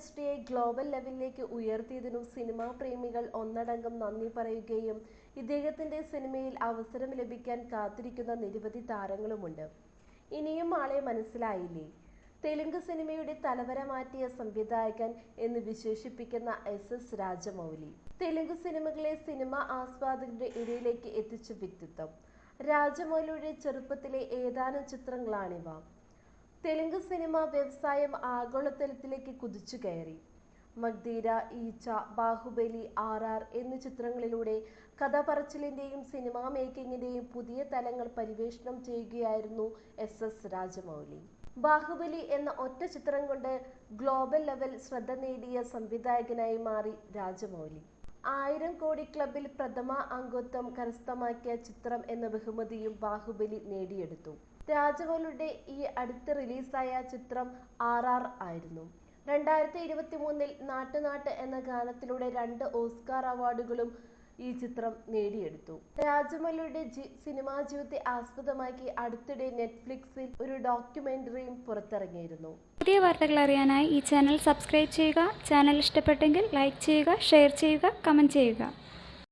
ഇൻഡസ്ട്രിയെ global ലെവലിലേക്ക് ഉയർത്തിയതിനും cinema പ്രേമികൾ ഒന്നടങ്കം നന്ദി പറയുകയും ഇദ്ദേഹത്തിന്റെ സിനിമയിൽ അവസരം ലഭിക്കാൻ കാത്തിരിക്കുന്ന നിരവധി താരങ്ങളുമുണ്ട്. ഇനിയും ആളെ മനസ്സിലായില്ലേ? തെലുങ്ക് സിനിമയുടെ തലവര മാറ്റിയ സംവിധായകൻ എന്ന് വിശേഷിപ്പിക്കുന്ന എസ് എസ് രാജമൗലി. തെലുങ്ക് സിനിമകളെ സിനിമ ആസ്വാദകരുടെ ഇടയിലേക്ക് എത്തിച്ച വ്യക്തിത്വം. രാജമൗലിയുടെ ചെറുപ്പത്തിലെ ഏതാനും ചിത്രങ്ങളാണിവ. തെലുങ്ക് സിനിമ വ്യവസായം ആഗോളതലത്തിലേക്ക് കുതിച്ചു കയറി. മഗ്ധീര ഈച്ച ബാഹുബലി ആർ ആർ എന്നീ ചിത്രങ്ങളിലൂടെ കഥ പറച്ചിലിന്റെയും സിനിമാ മേക്കിങ്ങിന്റെയും പുതിയ തലങ്ങൾ പരിവേഷണം ചെയ്യുകയായിരുന്നു എസ് എസ് രാജമൗലി. ബാഹുബലി എന്ന ഒറ്റ ചിത്രം കൊണ്ട് ഗ്ലോബൽ ലെവൽ ശ്രദ്ധ നേടിയ സംവിധായകനായി മാറി രാജമൗലി. ആയിരം കോടി ക്ലബിൽ പ്രഥമ അംഗത്വം കരസ്ഥമാക്കിയ ചിത്രം എന്ന ബഹുമതിയും ബാഹുബലി നേടിയെടുത്തു. രാജകോലുടെ ഈ അടുത്ത് റിലീസായ ചിത്രം ആർ ആർ ആയിരുന്നു. രണ്ടായിരത്തി ഇരുപത്തി മൂന്നിൽ നാട്ടുനാട്ട് എന്ന ഗാനത്തിലൂടെ രണ്ട് ഓസ്കാർ അവാർഡുകളും ഈ ചിത്രം നേടിയെടുത്തു. രാജമൗലിയുടെ സിനിമാ ജീവിതത്തെ ആസ്പദമാക്കി അടുത്തിടെ നെറ്റ്ഫ്ലിക്സിൽ ഒരു ഡോക്യുമെന്ററിയും പുറത്തിറങ്ങിയിരുന്നു. പുതിയ വാർത്തകൾ അറിയാനായി ഈ ചാനൽ സബ്സ്ക്രൈബ് ചെയ്യുക. ചാനൽ ഇഷ്ടപ്പെട്ടെങ്കിൽ ലൈക്ക് ചെയ്യുക ഷെയർ ചെയ്യുക കമന്റ് ചെയ്യുക.